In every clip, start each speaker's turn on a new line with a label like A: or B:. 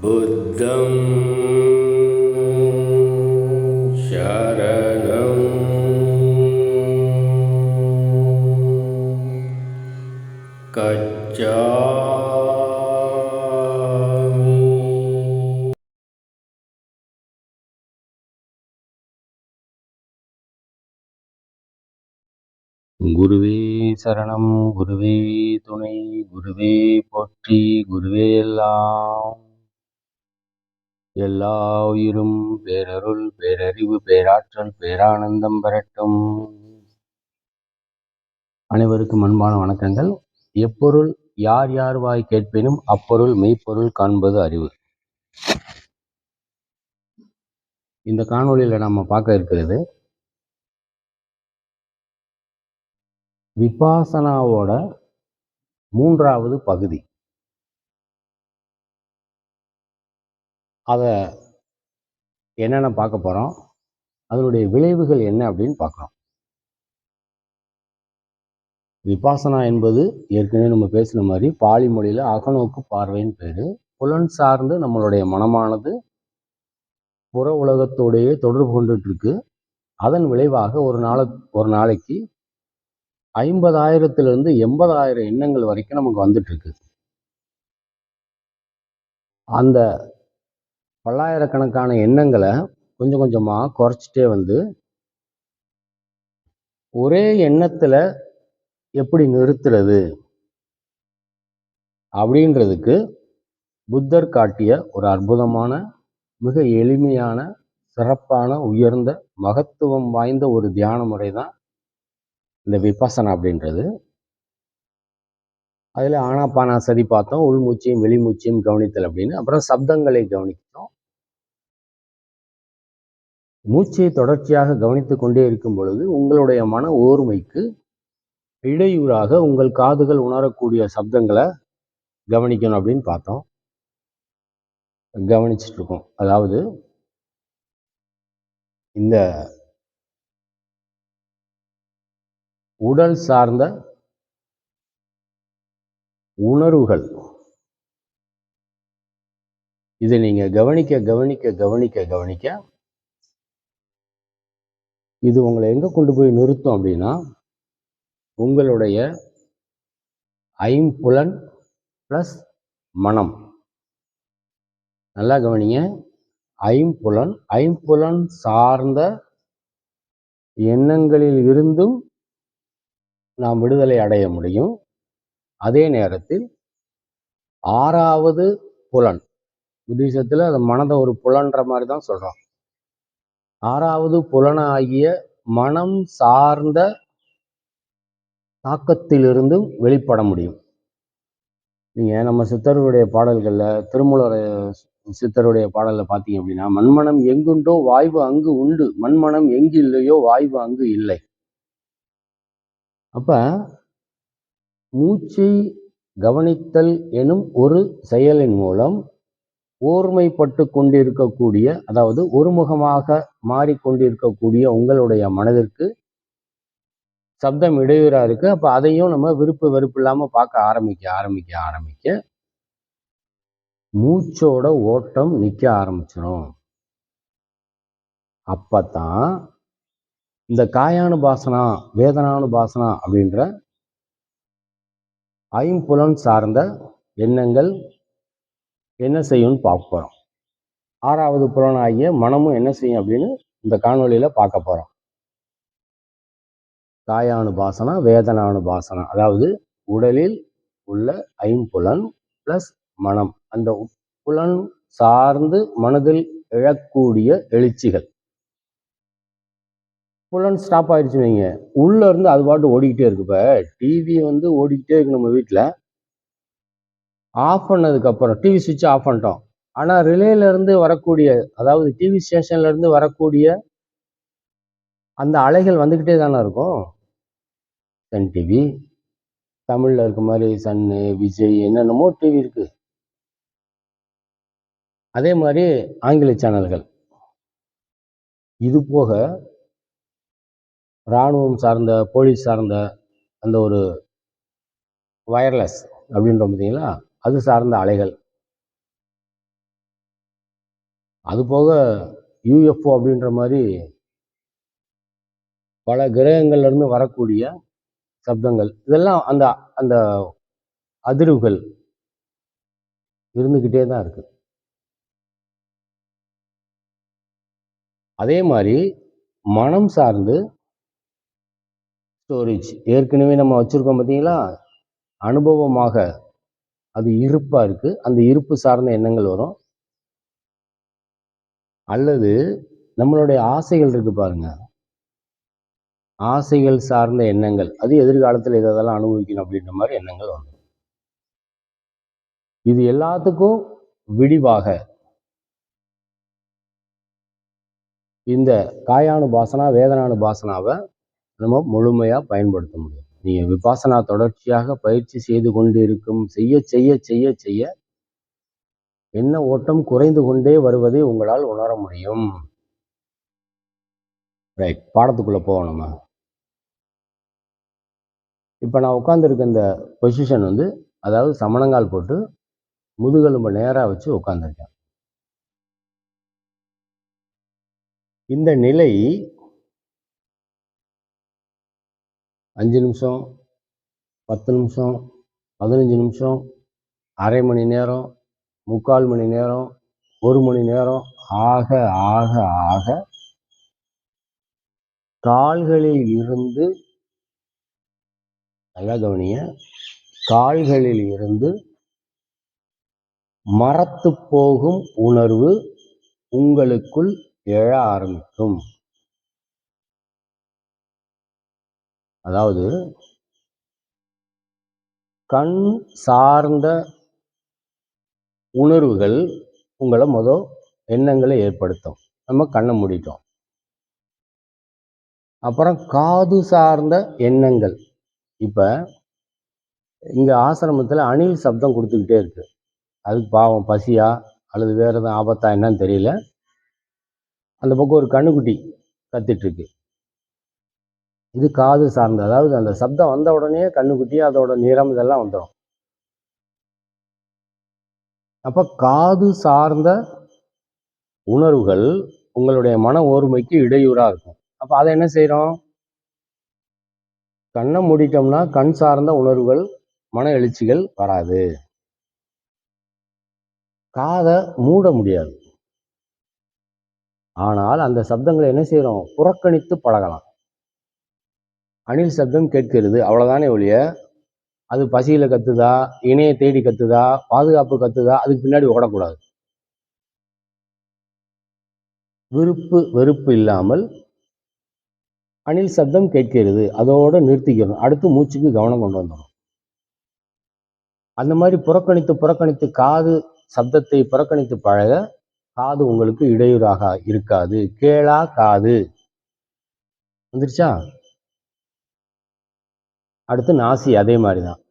A: बुद्धं शरणं गच्छामि
B: குருவே சரணம் குருவே துணை குருவே போற்றி குருவே எல்லாம் எல்லா உயிரும் பேரருள் பேரறிவு பேராற்றல் பேரானந்தம் பெறட்டும். அனைவருக்கும் அன்பான வணக்கங்கள். எப்பொருள் யார் யார் வாய் கேட்பினும் அப்பொருள் மெய்ப்பொருள் காண்பது அறிவு. இந்த காணொளியில நம்ம பார்க்க இருக்கிறது விபாசனாவோட மூன்றாவது பகுதி. அதை என்னென்ன பார்க்க போகிறோம் அதனுடைய விளைவுகள் என்ன அப்படின்னு பார்க்குறோம். விபாசனா என்பது ஏற்கனவே நம்ம பேசின மாதிரி பாலி மொழியில் அகநோக்கு பார்வைன்னு பேர். புலன் சார்ந்து நம்மளுடைய மனமானது புற உலகத்தோடையே தொடர்பு கொண்டுட்டு இருக்கு அதன் விளைவாக ஒரு நாள ஒரு நாளைக்கு ஐம்பதாயிரத்துலேருந்து எண்பதாயிரம் எண்ணங்கள் வரைக்கும் நமக்கு வந்துட்டு இருக்கு அந்த பல்லாயிரக்கணக்கான எண்ணங்களை கொஞ்சம் கொஞ்சமாக குறைச்சிட்டே வந்து ஒரே எண்ணத்தில் எப்படி நிறுத்துறது அப்படின்றதுக்கு புத்தர் காட்டிய ஒரு அற்புதமான மிக எளிமையான சிறப்பான உயர்ந்த மகத்துவம் வாய்ந்த ஒரு தியான முறை தான் இந்த விபாசனா அப்படின்றது. அதில் ஆனாபானா சதி பார்த்தோம் உள்மூச்சையும் வெளிமூச்சையும் கவனித்தல் அப்படின்னு அப்புறம் சப்தங்களை கவனித்தோம். மூச்சை தொடர்ச்சியாக கவனித்து கொண்டே இருக்கும் பொழுது உங்களுடைய மன ஓர்மைக்கு இடையூறாக உங்கள் காதுகள் உணரக்கூடிய சப்தங்களை கவனிக்கணும் அப்படின்னு பார்த்தோம். கவனிச்சிட்ருக்கோம். அதாவது இந்த உடல் சார்ந்த உணர்வுகள் இதை நீங்கள் கவனிக்க கவனிக்க கவனிக்க கவனிக்க இது உங்களை எங்கே கொண்டு போய் நிறுத்தும் அப்படின்னா உங்களுடைய ஐம்புலன் ப்ளஸ் மனம். நல்லா கவனிங்க. ஐம்புலன் ஐம்புலன் சார்ந்த எண்ணங்களில் இருந்தும் நாம் விடுதலை அடைய முடியும். அதே நேரத்தில் ஆறாவது புலன். புத்திசத்தில் அது மனதை ஒரு புலன்ற மாதிரி தான் சொல்கிறோம் ஆறாவது புலனாகிய மனம் சார்ந்த தாக்கத்திலிருந்தும் வெளிப்பட முடியும். நீங்கள் நம்ம சித்தருடைய பாடல்களில் திருமூலர் சித்தருடைய பாடலில் பார்த்தீங்க அப்படின்னா மண்மனம் எங்குண்டோ வாய்வு அங்கு உண்டு. மண்மனம் எங்கு இல்லையோ வாய்வு அங்கு இல்லை. அப்ப மூச்சை கவனித்தல் எனும் ஒரு செயலின் மூலம் ஓர்மைப்பட்டு கொண்டிருக்கக்கூடிய அதாவது ஒருமுகமாக மாறிக்கொண்டிருக்கக்கூடிய உங்களுடைய மனதிற்கு சப்தம் இடையூறா இருக்கு. அப்ப அதையும் நம்ம விருப்பு வெறுப்பு இல்லாம பார்க்க ஆரம்பிக்க ஆரம்பிக்க ஆரம்பிக்க மூச்சோட ஓட்டம் நிக்க ஆரம்பிச்சிடும் அப்பத்தான் இந்த காயானுபாசனா வேதனானுபாசனா அப்படின்ற ஐம்புலன் சார்ந்த எண்ணங்கள் என்ன செய்யும்னு பார்க்க போகிறோம் ஆறாவது புலனாகிய மனமும் என்ன செய்யும் அப்படின்னு இந்த காணொளியில் பார்க்க போகிறோம் காயானுபாசனா வேதனானுபாசனா. அதாவது உடலில் உள்ள ஐம்புலன் ப்ளஸ் மனம். அந்த புலன் சார்ந்து மனதில் எழக்கூடிய எழுச்சிகள். புலன் ஸ்டாப் ஆயிடுச்சு வைங்க. உள்ளேருந்து அது பாட்டு ஓடிக்கிட்டே இருக்கு இப்போ டிவி வந்து ஓடிக்கிட்டே இருக்கு நம்ம வீட்டில். ஆஃப் பண்ணதுக்கப்புறம் டிவி சுவிட்ச் ஆஃப் பண்ணிட்டோம். ஆனால் ரிலேலேருந்து வரக்கூடிய அதாவது டிவி ஸ்டேஷன்லேருந்து வரக்கூடிய அந்த அலைகள் வந்துக்கிட்டே தானே இருக்கும். சன் டிவி தமிழில் இருக்க மாதிரி சன்னு விஜய் என்னென்னமோ டிவி இருக்குது அதே மாதிரி ஆங்கில சேனல்கள். இது போக இராணுவம் சார்ந்த போலீஸ் சார்ந்த அந்த ஒரு வயர்லெஸ் அப்படின்றோம் பார்த்தீங்களா அது சார்ந்த அலைகள். அதுபோக யூஎஃப்ஓ அப்படின்ற மாதிரி பல கிரகங்கள்லேருந்து வரக்கூடிய சப்தங்கள். இதெல்லாம் அந்த அந்த அதிர்வுகள் இருந்துக்கிட்டே தான் இருக்கு. அதே மாதிரி மனம் சார்ந்து ஸ்டோரேஜ் ஏற்கனவே நம்ம வச்சுருக்கோம் பார்த்தீங்களா அனுபவமாக அது இருப்பாக இருக்குது அந்த இருப்பு சார்ந்த எண்ணங்கள் வரும். அல்லது நம்மளுடைய ஆசைகள் இருக்குது பாருங்க. ஆசைகள் சார்ந்த எண்ணங்கள். அது எதிர்காலத்தில் இதெல்லாம் அனுபவிக்கணும் அப்படின்ற மாதிரி எண்ணங்கள் வரும். இது எல்லாத்துக்கும் விடிவாக இந்த காயானு பாசனா வேதனானு பாசனாவை நம்ம முழுமையாக பயன்படுத்த முடியும். நீங்கள் விபாசனா தொடர்ச்சியாக பயிற்சி செய்து கொண்டு இருக்கும் செய்ய செய்ய செய்ய செய்ய என்ன ஓட்டம் குறைந்து கொண்டே வருவதை உங்களால் உணர முடியும். ரைட் பாடத்துக்குள்ளே போவோம் நம்ம. இப்போ நான் உட்காந்துருக்க இந்த பொசிஷன் வந்து அதாவது சமணங்கால் போட்டு முதுகெலும்பை நேராக வச்சு உட்காந்துருக்கேன் இந்த நிலை அஞ்சு நிமிஷம் பத்து நிமிஷம் பதினஞ்சு நிமிஷம் அரை மணி நேரம் முக்கால் மணி நேரம் ஒரு மணி நேரம் ஆக ஆக ஆக கால்களில் இருந்து நல்லா கவனிய கால்களில் இருந்து மரத்து போகும் உணர்வு உங்களுக்குள் எழ ஆரம்பிக்கும். அதாவது கண் சார்ந்த உணர்வுகள் உங்களை மொதல் எண்ணங்களை ஏற்படுத்தும். நம்ம கண்ணை மூடிட்டோம். அப்புறம் காது சார்ந்த எண்ணங்கள். இப்போ இங்கே ஆசிரமத்தில் அணில் சப்தம் கொடுத்துக்கிட்டே இருக்கு. அதுக்கு பாவம் பசியா அல்லது வேறு எதுவும் ஆபத்தா என்னன்னு தெரியல. அந்த பக்கம் ஒரு கண்ணுக்குட்டி கத்திட்டுருக்கு இது காது சார்ந்த அதாவது அந்த சப்தம் வந்த உடனே கண்ணுக்குட்டி அதோட நிறம் இதெல்லாம் வந்துடும் அப்போ காது சார்ந்த உணர்வுகள் உங்களுடைய மன ஓர்மைக்கு இடையூறாக இருக்கும். அப்போ அதை என்ன செய்கிறோம் கண்ணை மூடிட்டோம்னா கண் சார்ந்த உணர்வுகள் மன எழுச்சிகள் வராது. காதை மூட முடியாது. ஆனால் அந்த சப்தங்களை என்ன செய்கிறோம் புறக்கணித்து பழகலாம். அணில் சப்தம் கேட்கிறது. அவ்வளோதானே ஒழிய அது பசியில் கத்துதா இணையை தேடி கத்துதா பாதுகாப்பு கத்துதா அதுக்கு பின்னாடி ஓடக்கூடாது. விருப்பு வெறுப்பு இல்லாமல் அணில் சப்தம் கேட்கிறது. அதோட நிறுத்திக்கணும். அடுத்து மூச்சுக்கு கவனம் கொண்டு வந்துடும் அந்த மாதிரி புறக்கணித்து புறக்கணித்து காது சப்தத்தை புறக்கணித்து பழக காது உங்களுக்கு இடையூறாக இருக்காது. கேளா காது. வந்துருச்சா? அடுத்து நாசி அதே மாதிரி தான்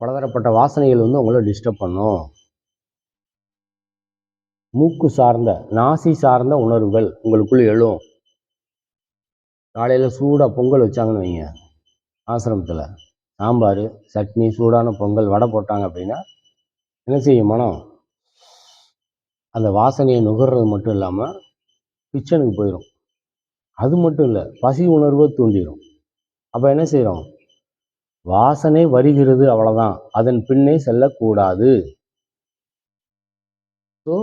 B: பலதரப்பட்ட வாசனைகள் வந்து உங்களை டிஸ்டர்ப் பண்ணும். மூக்கு சார்ந்த நாசி சார்ந்த உணர்வுகள் உங்களுக்குள் எழும். காலையில் சூடாக பொங்கல் வச்சாங்கன்னு வைங்க. ஆசிரமத்தில் சாம்பார் சட்னி சூடான பொங்கல் வடை போட்டாங்க அப்படின்னா என்ன செய்யும் மனம்? அந்த வாசனையை நுகர்றது மட்டும் இல்லாமல் கிச்சனுக்கு போயிடும் அது மட்டும் இல்லை பசி உணர்வை தூண்டிடும் அப்போ என்ன செய்கிறோம் வாசனை வருகிறது அவ்வளோதான் அதன் பின்னே செல்லக்கூடாது. ஸோ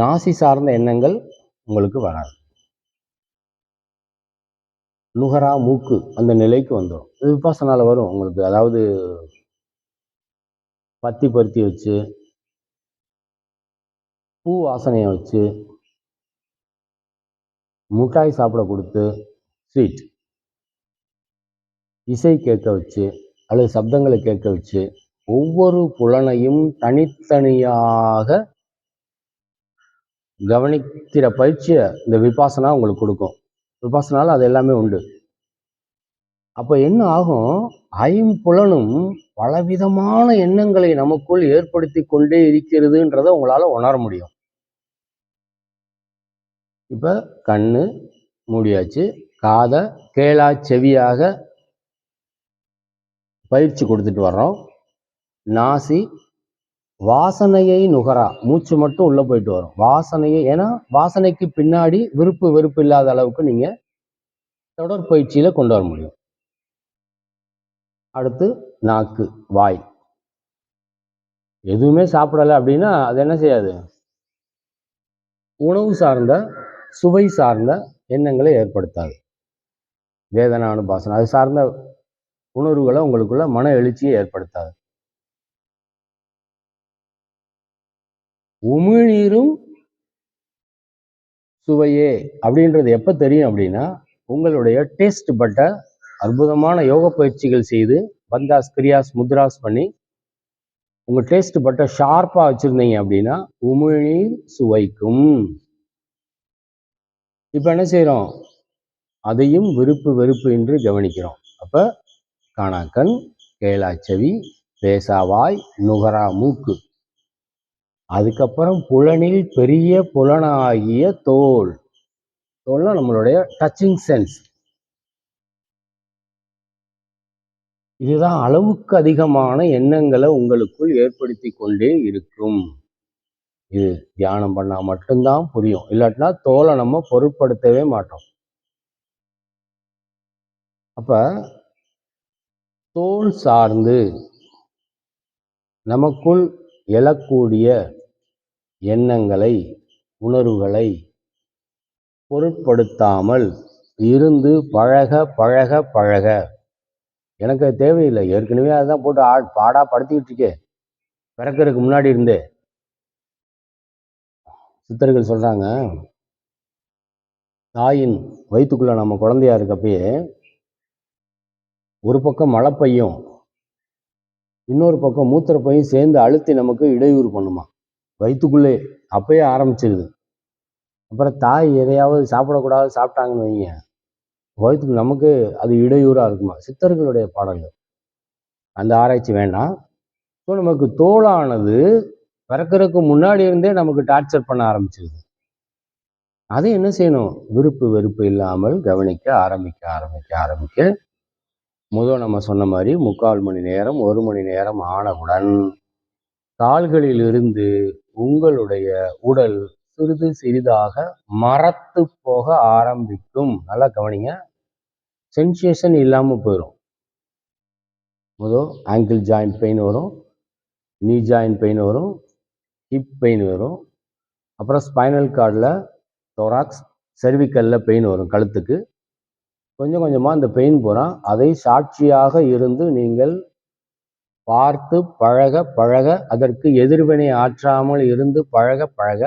B: நாசி சார்ந்த எண்ணங்கள் உங்களுக்கு வராது. நுகரா மூக்கு அந்த நிலைக்கு வந்துடும் இது வரும் உங்களுக்கு. அதாவது பத்தி பருத்தி வச்சு பூ வாசனையை வச்சு மிட்டாய் சாப்பிட கொடுத்து ஸ்வீட் இசை கேட்க வச்சு அல்லது சப்தங்களை கேட்க வச்சு ஒவ்வொரு புலனையும் தனித்தனியாக கவனிக்கிற பயிற்சியை இந்த விபாசனா உங்களுக்கு கொடுக்கும். விபாசனால அது எல்லாமே உண்டு. அப்போ என்ன ஆகும்? ஐம்புலனும் பலவிதமான எண்ணங்களை நமக்குள் ஏற்படுத்தி கொண்டே இருக்கிறதுன்றத உங்களால உணர முடியும். இப்போ கண்ணு மூடியாச்சு. காதை கேளா செவியாக பயிற்சி கொடுத்துட்டு வர்றோம். நாசி வாசனையை நுகரா. மூச்சு மட்டும் உள்ளே போயிட்டு வரும். வாசனையை ஏன்னா வாசனைக்கு பின்னாடி விருப்பு வெறுப்பு இல்லாத அளவுக்கு நீங்கள் தொடர்பயிற்சியில் கொண்டு வர முடியும். அடுத்து நாக்கு வாய். எதுவுமே சாப்பிடல அப்படின்னா அது என்ன செய்யாது? உணவு சார்ந்த சுவை சார்ந்த எண்ணங்களை ஏற்படுத்தாது. வேதனை அனுபாசனம் அது சார்ந்த உணர்வுகளை உங்களுக்குள்ள மன எழுச்சியை ஏற்படுத்தாது. உமிழ்நீரும் சுவையே அப்படின்றது எப்போ தெரியும் அப்படின்னா உங்களுடைய டேஸ்ட் பட்ட அற்புதமான யோக பயிற்சிகள் செய்து பந்தாஸ் கிரியாஸ் முத்ராஸ் பண்ணி உங்கள் டேஸ்ட் பட்ட ஷார்ப்பாக வச்சுருந்தீங்க அப்படின்னா உமிழ்நீர் சுவைக்கும். இப்போ என்ன செய்கிறோம் அதையும் விருப்பு வெறுப்பு என்று கவனிக்கிறோம். அப்போ காணாக்கண் கேளாச்செவி பேசாவாய் நுகரா மூக்கு. அதுக்கப்புறம் புலனில் பெரிய புலனாகிய தோல். தோல்னா நம்மளுடைய டச்சிங் சென்ஸ் இதுதான் அளவுக்கு அதிகமான எண்ணங்களை உங்களுக்குள் ஏற்படுத்தி கொண்டே இருக்கும். இது தியானம் பண்ணா மட்டும்தான் புரியும். இல்லாட்டினா தோலை நம்ம பொருட்படுத்தவே மாட்டோம். அப்ப தோல் சார்ந்து நமக்குள் எழக்கூடிய எண்ணங்களை உணர்வுகளை பொருட்படுத்தாமல் இருந்து பழக பழக பழக. எனக்கு தேவையில்லை. ஏற்கனவே அதுதான் போட்டு ஆ பாடா படுத்திக்கிட்டு இருக்கே. பிறக்கிறதுக்கு முன்னாடி இருந்தே. சித்தர்கள் சொல்கிறாங்க தாயின் வயிற்றுக்குள்ளே நம்ம குழந்தையா இருக்கப்பயே ஒரு பக்கம் மழைப்பையும் இன்னொரு பக்கம் மூத்திரப்பையும் சேர்ந்து அழுத்தி நமக்கு இடையூறு பண்ணுமா? வயிற்றுக்குள்ளே அப்பயே ஆரம்பிச்சிருது. அப்புறம் தாய் எதையாவது சாப்பிடக்கூடாது சாப்பிட்டாங்கன்னு வைங்க. வயிற்றுக்கு நமக்கு அது இடையூறாக இருக்குமா? சித்தர்களுடைய பாடல்கள். அந்த ஆராய்ச்சி வேண்டாம். ஸோ நமக்கு தோளானது பிறக்கிறதுக்கு முன்னாடி இருந்தே நமக்கு டார்ச்சர் பண்ண ஆரம்பிச்சிருது. அதை என்ன செய்யணும்? விருப்பு வெறுப்பு இல்லாமல் கவனிக்க ஆரம்பிக்க ஆரம்பிக்க ஆரம்பிக்க முதல் நம்ம சொன்ன மாதிரி முக்கால் மணி நேரம் ஒரு மணி நேரம் ஆனவுடன் கால்களிலிருந்து உங்களுடைய உடல் சிறிது சிறிதாக மரத்து போக ஆரம்பிக்கும். நல்லா கவனிங்க. சென்சேஷன் இல்லாமல் போயிடும் முதல் ஆங்கிள் ஜாயிண்ட் பெயின் வரும் நீ ஜாயிண்ட் பெயின் வரும் ஹிப் பெயின் வரும். அப்புறம் ஸ்பைனல் கார்டில் தொராக்ஸ் செர்விக்கலில் பெயின் வரும் கழுத்துக்கு. கொஞ்சம் கொஞ்சமாக அந்த பெயின் போகிறான் அதை சாட்சியாக இருந்து நீங்கள் பார்த்து பழக பழக அதற்கு எதிர்வினை ஆற்றாமல் இருந்து பழக பழக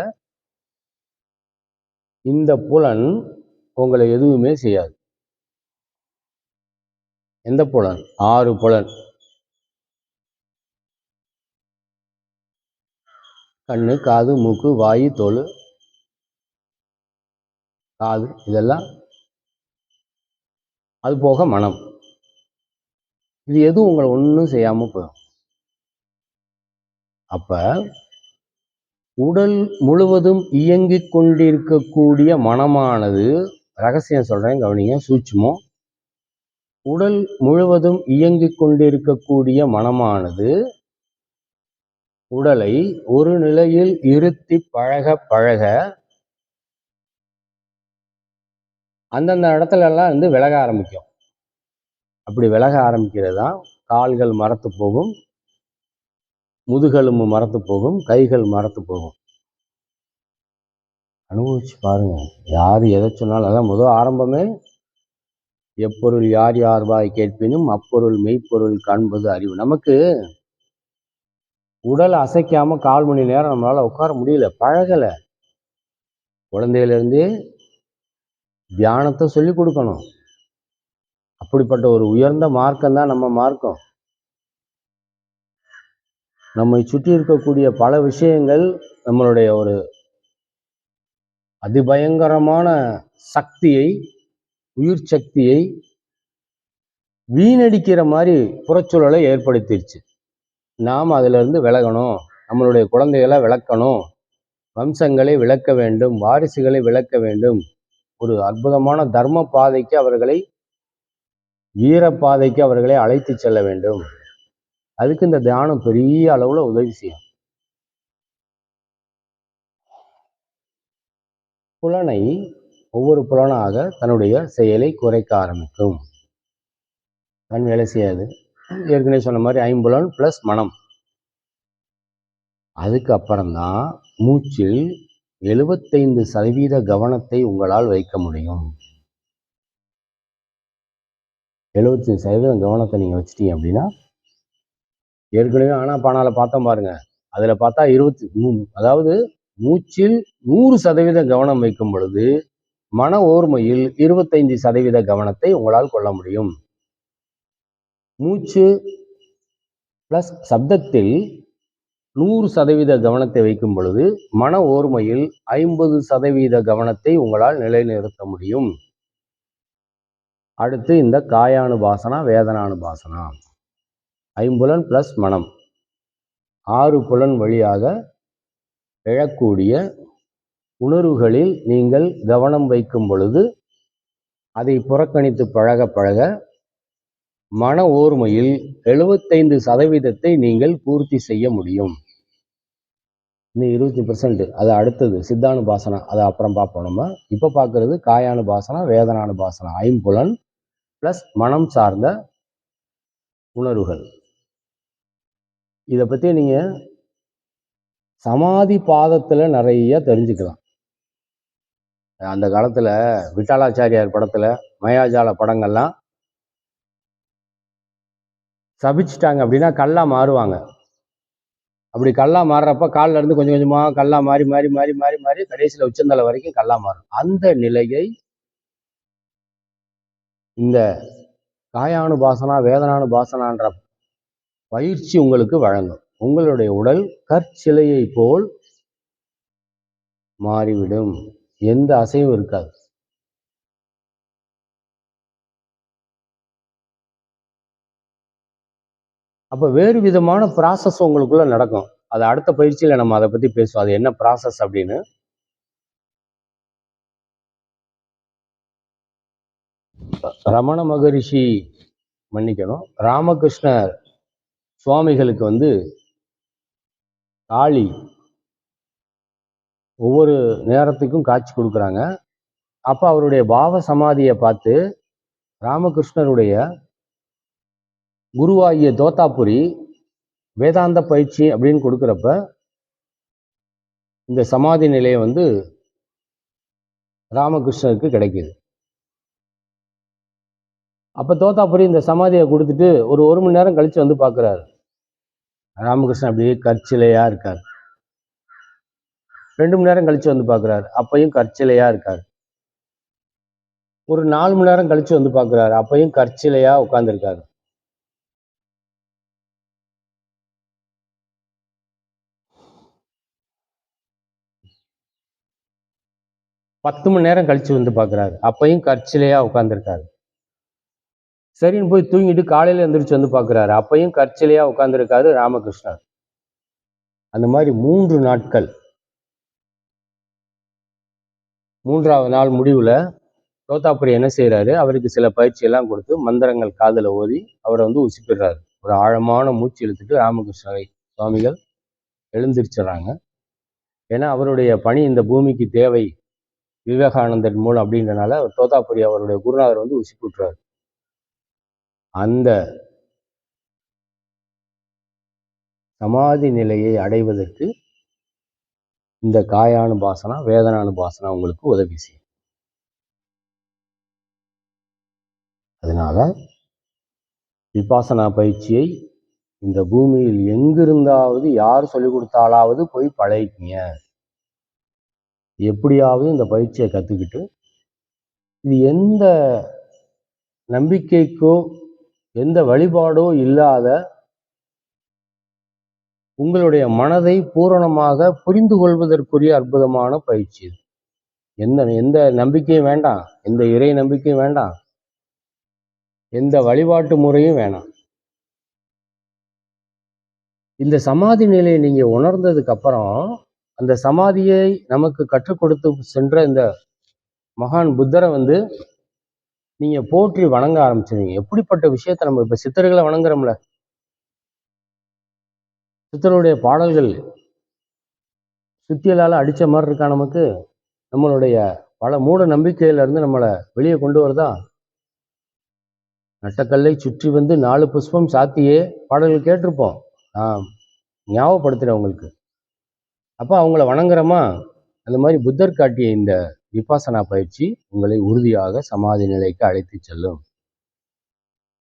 B: இந்த புலன் உங்களை எதுவுமே செய்யாது. எந்த புலன்? ஆறு புலன். கண்ணு காது மூக்கு வாயு தோல் காது இதெல்லாம் அது போக மனம். இது எதுவும் உங்களை ஒன்றும் செய்யாமல் போயிடும். அப்போ உடல் முழுவதும் இயங்கிக் கொண்டிருக்கக்கூடிய மனமானது ரகசியம் சொல்கிறேன் கவனிங்க சூட்சுமம். உடல் முழுவதும் இயங்கிக் கொண்டிருக்கக்கூடிய மனமானது உடலை ஒரு நிலையில் இருத்தி பழக பழக அந்தந்த இடத்துலலாம் வந்து விலக ஆரம்பிக்கும். அப்படி விலக ஆரம்பிக்கிறது தான் கால்கள் மரத்து போகும் முதுகெலும்பு மரத்து போகும் கைகள் மரத்து போகும். அனுபவிச்சு பாருங்க. யார் எதை சொன்னாலும் அதான் முதல் ஆரம்பமே. எப்பொருள் யார் யார்வாய் கேட்பினும் அப்பொருள் மெய்ப்பொருள் காண்பது அறிவு. நமக்கு உடல் அசைக்காமல் கால் மணி நேரம் நம்மளால் உட்கார முடியல பழகலை. குழந்தையிலேருந்தே தியானத்தை சொல்லி கொடுக்கணும். அப்படிப்பட்ட ஒரு உயர்ந்த மார்க்கம் தான் நம்ம மார்க்கம். நம்மை சுற்றி இருக்கக்கூடிய பல விஷயங்கள் நம்மளுடைய ஒரு அதிபயங்கரமான சக்தியை உயிர் சக்தியை வீணடிக்கிற மாதிரி புறச்சூழலை ஏற்படுத்திடுச்சு நாம் அதிலிருந்து விலகணும். நம்மளுடைய குழந்தைகளை விளக்கணும். வம்சங்களை விளக்க வேண்டும். வாரிசுகளை விளக்க வேண்டும். ஒரு அற்புதமான தர்ம பாதைக்கு அவர்களை ஈரப்பாதைக்கு அவர்களை அழைத்து செல்ல வேண்டும். அதுக்கு இந்த தியானம் பெரிய அளவில் உதவி செய்யும். புலனை ஒவ்வொரு புலனாக தன்னுடைய செயலை குறைக்க ஆரம்பிக்கும். தன் வேலை செய்யாது. ஏற்கனவே சொன்ன மாதிரி ஐம்புலன் ப்ளஸ் மனம். அதுக்கப்புறம்தான் மூச்சில் எழுபத்தைந்து சதவீத கவனத்தை உங்களால் வைக்க முடியும். எழுபத்தஞ்சு சதவீதம் கவனத்தை நீங்கள் வச்சிட்டீங்க அப்படின்னா ஏற்கனவே ஆனால் பானால பார்த்தோம் பாருங்க. அதில் பார்த்தா இருபத்தி அதாவது மூச்சில் நூறு சதவீத கவனம் வைக்கும் பொழுது மன ஓர்மையில் இருபத்தைந்து சதவீத கவனத்தை உங்களால் கொள்ள முடியும். மூச்சு ப்ளஸ் சப்தத்தில் நூறு சதவீத கவனத்தை வைக்கும் பொழுது மன ஓர்மையில் ஐம்பது சதவீத கவனத்தை உங்களால் நிலைநிறுத்த முடியும். அடுத்து இந்த காயானுபாசனா வேதனானுபாசனா. ஐம்புலன் ப்ளஸ் மனம். ஆறு புலன் வழியாக எழக்கூடிய உணர்வுகளில் நீங்கள் கவனம் வைக்கும் பொழுது அதை புறக்கணித்து பழக பழக மன ஓர்மையில் எழுபத்தைந்து சதவீதத்தை நீங்கள் பூர்த்தி செய்ய முடியும். இன்னும் இருபத்தி பர்சன்ட் அது அடுத்தது சித்தானுபாசனா அதை அப்புறம் பார்ப்போம் நம்ம. இப்போ பார்க்கறது காயானுபாசனா வேதனானுபாசனா ஐம்புலன் ப்ளஸ் மனம் சார்ந்த உணர்வுகள். இதை பற்றி நீங்கள் சமாதி பாதத்தில் நிறைய தெரிஞ்சுக்கலாம். அந்த காலத்தில் விட்டாலாச்சாரியார் படத்தில் மயாஜால படங்கள்லாம் சபிச்சிட்டாங்க அப்படின்னா கல்லா மாறுவாங்க. அப்படி கல்லா மாறுறப்ப காலில் இருந்து கொஞ்சம் கொஞ்சமாக கல்லா மாறி மாறி மாறி மாறி மாறி கடைசியில் உச்சந்தலை வரைக்கும் கல்லா மாறும். அந்த நிலையை இந்த காயானு பாசனா வேதனானு பாசனான்ற பயிற்சி உங்களுக்கு வழங்கும். உங்களுடைய உடல் கற்சிலையை போல் மாறிவிடும். எந்த அசைவும் இருக்காது. அப்போ வேறு விதமான ப்ராசஸ் உங்களுக்குள்ள நடக்கும். அது அடுத்த பயிற்சியில் நம்ம அதை பற்றி பேசுவோம். அது என்ன ப்ராசஸ் அப்படின்னு? ரமண மகரிஷி மன்னிக்கணும். ராமகிருஷ்ணர் சுவாமிகளுக்கு வந்து காளி ஒவ்வொரு நேரத்துக்கும் காட்சி கொடுக்குறாங்க. அப்போ அவருடைய பாவ சமாதியை பார்த்து ராமகிருஷ்ணருடைய குருவாகிய தோத்தாபுரி வேதாந்த பயிற்சி அப்படின்னு கொடுக்குறப்ப இந்த சமாதி நிலையை வந்து ராமகிருஷ்ணருக்கு கிடைக்குது. அப்போ தோத்தாபுரி இந்த சமாதியை கொடுத்துட்டு ஒரு ஒரு மணி நேரம் கழித்து வந்து பார்க்குறாரு. ராமகிருஷ்ணன் அப்படியே கற்சிலையாக இருக்கார். ரெண்டு மணி நேரம் கழித்து வந்து பார்க்குறாரு. அப்பையும் கற்சிலையாக இருக்கார். ஒரு நாலு மணி நேரம் கழித்து வந்து பார்க்குறாரு. அப்பையும் கற்சிலையாக உட்காந்துருக்காரு பத்து மணி நேரம் கழித்து வந்து பார்க்குறாரு. அப்பையும் கற்சிலையாக உட்காந்துருக்காரு சரின்னு போய் தூங்கிட்டு காலையில் எழுந்திரிச்சு வந்து பார்க்குறாரு. அப்பையும் கற்சிலையாக உட்காந்துருக்காரு ராமகிருஷ்ணர் அந்த மாதிரி மூன்று நாட்கள். மூன்றாவது நாள் முடிவில் தோத்தாபுரி என்ன செய்கிறாரு அவருக்கு சில பயிற்சியெல்லாம் கொடுத்து மந்திரங்கள் காதில் ஓதி அவரை வந்து உசிப்பிடுறாரு ஒரு ஆழமான மூச்சு இழுத்துட்டு ராமகிருஷ்ணரை சுவாமிகள் எழுந்திரிச்சிடுறாங்க. ஏன்னா அவருடைய பணி இந்த பூமிக்கு தேவை. விவேகானந்தன் மூலம் அப்படின்றனால தோத்தாபுரி அவருடைய குருநாதர் வந்து உசிப்பிட்டுறாரு அந்த சமாதி நிலையை அடைவதற்கு இந்த காயானுபாசனா வேதனானுபாசனா உங்களுக்கு உதவி செய்யும். அதனால விபாசனா பயிற்சியை இந்த பூமியில் எங்கிருந்தாவது யார் சொல்லிக் கொடுத்தாலாவது போய் பழகிக்கிங்க. எப்படியாவது இந்த பயிற்சியை கற்றுக்கிட்டு இது எந்த நம்பிக்கைக்கோ எந்த வழிபாடோ இல்லாத உங்களுடைய மனதை பூரணமாக புரிந்து கொள்வதற்குரிய அற்புதமான பயிற்சி இது. எந்த எந்த நம்பிக்கையும் வேண்டாம். எந்த இறை நம்பிக்கையும் வேண்டாம். எந்த வழிபாட்டு முறையும் வேணாம். இந்த சமாதி நிலையை நீங்கள் உணர்ந்ததுக்கு அப்புறம் அந்த சமாதியை நமக்கு கற்றுக் கொடுத்து சென்ற இந்த மகான் புத்தரை வந்து நீங்க போற்றி வணங்க ஆரம்பிச்சிருவீங்க. எப்படிப்பட்ட விஷயத்த நம்ம இப்ப சித்தர்களை வணங்குறோம்ல? சித்தருடைய பாடல்கள் சுத்தியலால அடிச்ச மாதிரி இருக்கா நமக்கு? நம்மளுடைய பல மூட நம்பிக்கையில இருந்து நம்மளை வெளியே கொண்டு வருதா? நட்டக்கல்லை சுற்றி வந்து நாலு புஷ்பம் சாத்தியே பாடல்கள் கேட்டிருப்போம். நான் ஞாபகப்படுத்துகிறேன் உங்களுக்கு. அப்போ அவங்கள வணங்குறோமா? அந்த மாதிரி புத்தர் காட்டிய இந்த விபாசனா பயிற்சி உங்களை உறுதியாக சமாதி நிலைக்கு அழைத்து செல்லும்.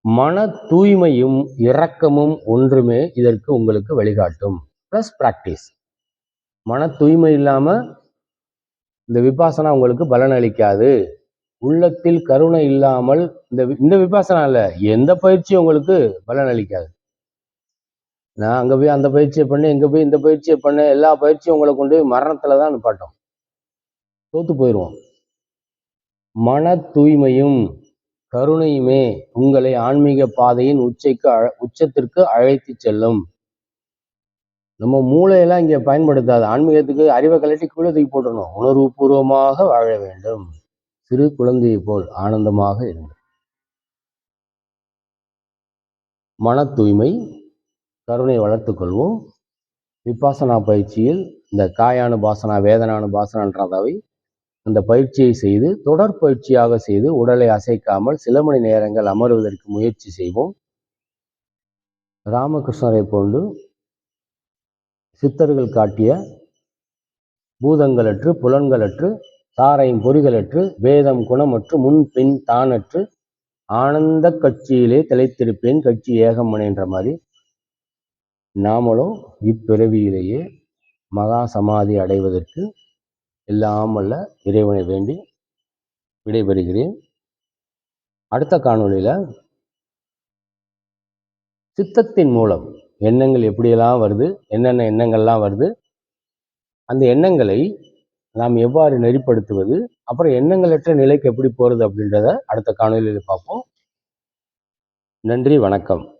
B: மன தூய்மையும் இரக்கமும் ஒன்றுமே இதற்கு உங்களுக்கு வழிகாட்டும். ப்ளஸ் ப்ராக்டிஸ் மன தூய்மை இல்லாமல் இந்த விபாசனா உங்களுக்கு பலன் அளிக்காது. உள்ளத்தில் கருணை இல்லாமல் இந்த வி- இந்த விபாசனா எந்த பயிற்சியும் உங்களுக்கு பலன் அளிக்காது. நான் அங்க போய் அந்த பயிற்சியை பண்ணு இங்கே போய் இந்த பயிற்சியை பண்ணு எல்லா பயிற்சியும் உங்களை கொண்டு போய் மரணத்தில் தான் நிப்பாட்டும். தோத்து போயிடுவோம் மன தூய்மையும் கருணையுமே உங்களை ஆன்மீக பாதையின் உச்சைக்கு அழ- உச்சத்திற்கு அழைத்து செல்லும். நம்ம மூளையெல்லாம் இங்க பயன்படுத்தாது. ஆன்மீகத்துக்கு அறிவை கலட்டி கீழே தூக்கி போட்டுறணும். உணர்வு பூர்வமாக வாழ வேண்டும். சிறு குழந்தையை போல் ஆனந்தமாக இருங்கள். மன தூய்மை கருணை வளர்த்துக் கொள்வோம். விபாசனா பயிற்சியில் இந்த காயானு பாசனா வேதனானு பாசனான்றதாவை அந்த பயிற்சியை செய்து தொடர் பயிற்சியாக செய்து உடலை அசைக்காமல் சில மணி நேரங்கள் அமர்வதற்கு முயற்சி செய்வோம். ராமகிருஷ்ணரை போன்று சித்தர்கள் காட்டிய பூதங்களற்று புலன்களற்று தாரையும் பொறிகளற்று வேதம் குணமற்று முன் பின் தானற்று ஆனந்த கட்சியிலே திளைத்திருப்பேன் கட்சி ஏகம் என்ற மாதிரி நாமளும் இப்பிறவியிலேயே மகா சமாதி அடைவதற்கு எல்லாம் வல்ல இறைவனை வேண்டி விடைபெறுகிறேன். அடுத்த காணொலியில் சித்தத்தின் மூலம் எண்ணங்கள் எப்படியெல்லாம் வருது என்னென்ன எண்ணங்கள்லாம் வருது அந்த எண்ணங்களை நாம் எவ்வாறு நெறிப்படுத்துவது அப்புறம் எண்ணங்களற்ற நிலைக்கு எப்படி போகிறது அப்படின்றத அடுத்த காணொலியில் பார்ப்போம். நன்றி வணக்கம்.